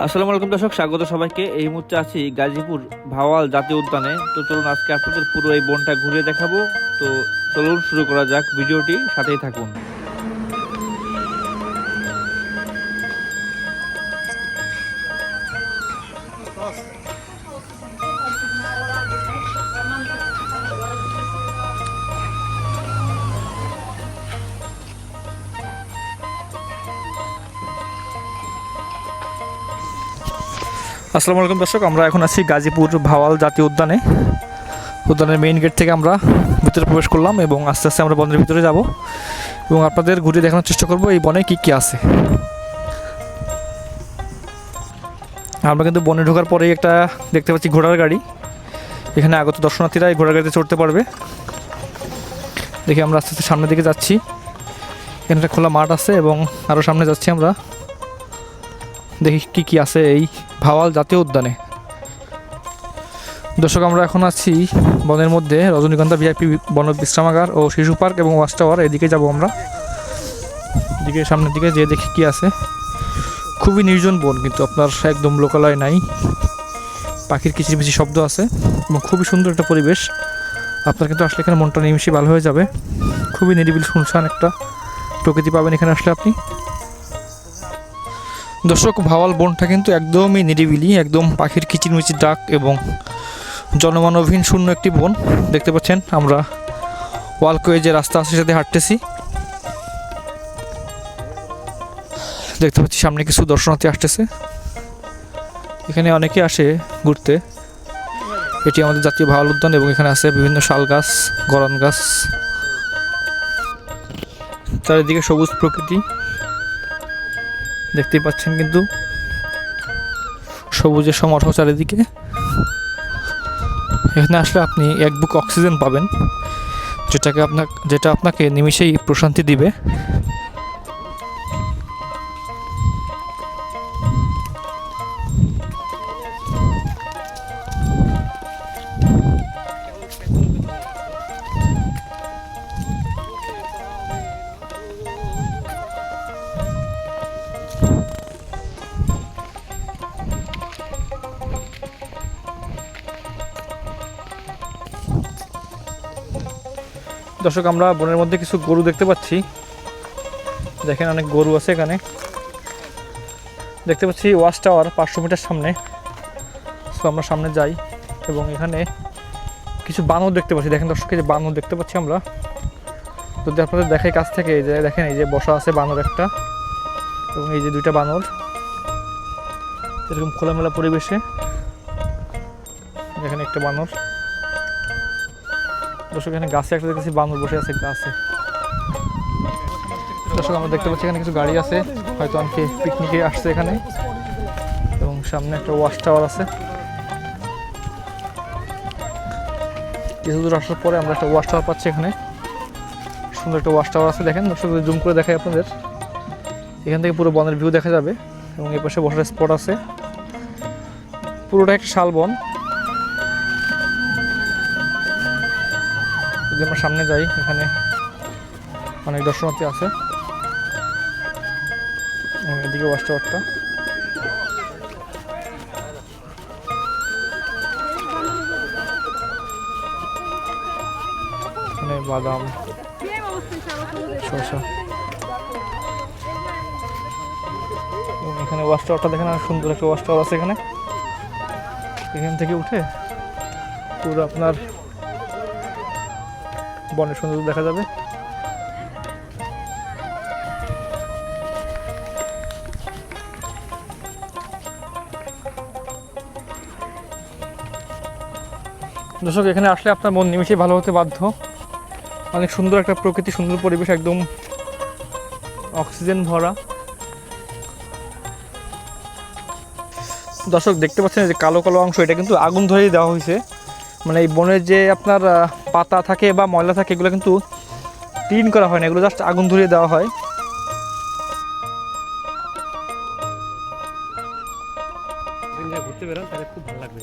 আসসালামু আলাইকুম দর্শক, স্বাগত সবাইকে। এই মুহূর্তে আছি গাজীপুর ভাওয়াল জাতীয় উদ্যানে। তো চলুন আজকে আপনাদের পুরো এই বনটা ঘুরে দেখাবো। তো চলুন, শুরু করা যাক ভিডিওটি, সাথেই থাকুন। আসসালামু আলাইকুম দর্শক, আমরা এখন আছি গাজীপুর ভাওয়াল জাতীয় উদ্যানে। উদ্যানের মেইন গেট থেকে আমরা ভিতরে প্রবেশ করলাম এবং আস্তে আস্তে আমরা বনের ভিতরে যাব। এবং আপনাদের ঘুরে দেখানোর চেষ্টা করব এই বনে কি কি আছে। আমরা কিন্তু বনে ঢোকার পরেই একটা দেখতে পাচ্ছি ঘোড়ার গাড়ি। এখানে আগত দর্শনার্থীরা এই ঘোড়ার গাড়িতে চড়তে পারবে। দেখি আমরা আস্তে আস্তে সামনের দিকে যাচ্ছি। এখানে একটা খোলা মাঠ আছে এবং আরও সামনে যাচ্ছি আমরা। দেখি কি কি আছে এই ভাওয়াল জাতীয় উদ্যানে। দর্শক, আমরা এখন আছি বনের মধ্যে। রজনীগন্ধা ভিআইপি বন বিশ্রামাগার ও শিশু পার্ক এবং ওয়াচ টাওয়ার। এদিকে যাব আমরা। এদিকে সামনের দিকে যেয়ে দেখি কি আছে। খুবই নির্জন বন, কিন্তু আপনার একদম লোকালয় নাই। পাখির কিচিরমিচির শব্দ আছে এবং খুবই সুন্দর একটা পরিবেশ। আপনার কিন্তু আসলে এখানে মনটা নিমিশে ভালো হয়ে যাবে। খুবই নিরিবিল শুনশান একটা প্রকৃতি পাবেন এখানে আসলে আপনি। দর্শক, ভাওয়াল বনটা কিন্তু একদমই নিরিবিলি, একদম পাখির কিচিরমিচির ডাক এবং জনমানবহীন শূন্য একটি বন। দেখতে পাচ্ছেন, আমরা ওয়ালকোয়ে যে রাস্তা আছে সাথে হাঁটতেছি। দেখতে পাচ্ছি সামনে কিছু দর্শনার্থী আসতেছে। এখানে অনেকে আসে ঘুরতে। এটি আমাদের জাতীয় ভাওয়াল উদ্যান এবং এখানে আছে বিভিন্ন শাল গাছ, গরান গাছ। চারিদিকে সবুজ প্রকৃতি। দেখতেই পাচ্ছেন কিন্তু সবুজের সমারোহ চারিদিকে। এখানে আসলে আপনি এক বুক অক্সিজেন পাবেন, যেটাকে আপনার যেটা আপনাকে নিমিষেই প্রশান্তি দিবে। দর্শক, আমরা বনের মধ্যে কিছু গরু দেখতে পাচ্ছি। দেখেন অনেক গরু আছে এখানে। দেখতে পাচ্ছি ওয়াশ টাওয়ার পাঁচশো মিটার সামনে। সো আমরা সামনে যাই এবং এখানে কিছু বানর দেখতে পাচ্ছি। দেখেন দর্শক যে বানর দেখতে পাচ্ছি আমরা। যদি আপনাদের দেখাই কাছ থেকে, এই যে দেখেন, এই যে বসা আছে বানর একটা এবং এই যে দুইটা বানর। এরকম খোলামেলা পরিবেশে। এখানে একটা বানর। দর্শক, এখানে গাছে একটা দেখতেছি বানর বসে আছে, গাছে। দর্শক, আমরা দেখতে পাচ্ছি এখানে কিছু গাড়ি আছে, হয়তো অনেকে পিকনিকে আসছে এখানে। এবং সামনে একটা ওয়াশ টাওয়ার আছে। কিছু দূর আসার পরে আমরা একটা ওয়াশ টাওয়ার পাচ্ছি এখানে। সুন্দর একটা ওয়াশ টাওয়ার আছে, দেখেন। দর্শক জুম করে দেখাই আপনাদের, এখান থেকে পুরো বনের ভিউ দেখা যাবে। এবং এই পাশে বসার স্পট আছে। পুরোটা একটা শালবন যদি আমরা সামনে যাই, এখানে অনেক দর্শনার্থী আছে। এদিকে ওয়াশ টাওয়ারটা এখানে বাদাম, শসা। এখানে ওয়াশ টাওয়ারটা দেখেন আর সুন্দর একটা ওয়াশ টাওয়ার আছে এখানে। এখান থেকে উঠে পুরো আপনার বনের সৌন্দর্য দেখা যাবে। দর্শক, এখানে আসলে আপনার মন নিমিশেই ভালো হতে বাধ্য। অনেক সুন্দর একটা প্রকৃতি, সুন্দর পরিবেশ, একদম অক্সিজেন ভরা। দর্শক, দেখতে পাচ্ছেন যে কালো কালো অংশ, এটা কিন্তু আগুন ধরেই দেওয়া হয়েছে। মানে এই বনের যে আপনার পাতা থাকে বা ময়লা থাকে, এগুলো কিন্তু ক্লিন করা হয় না, এগুলো জাস্ট আগুন ধরিয়ে দেওয়া হয়। ঘুরতে বেরোন, তাহলে খুব ভালো লাগবে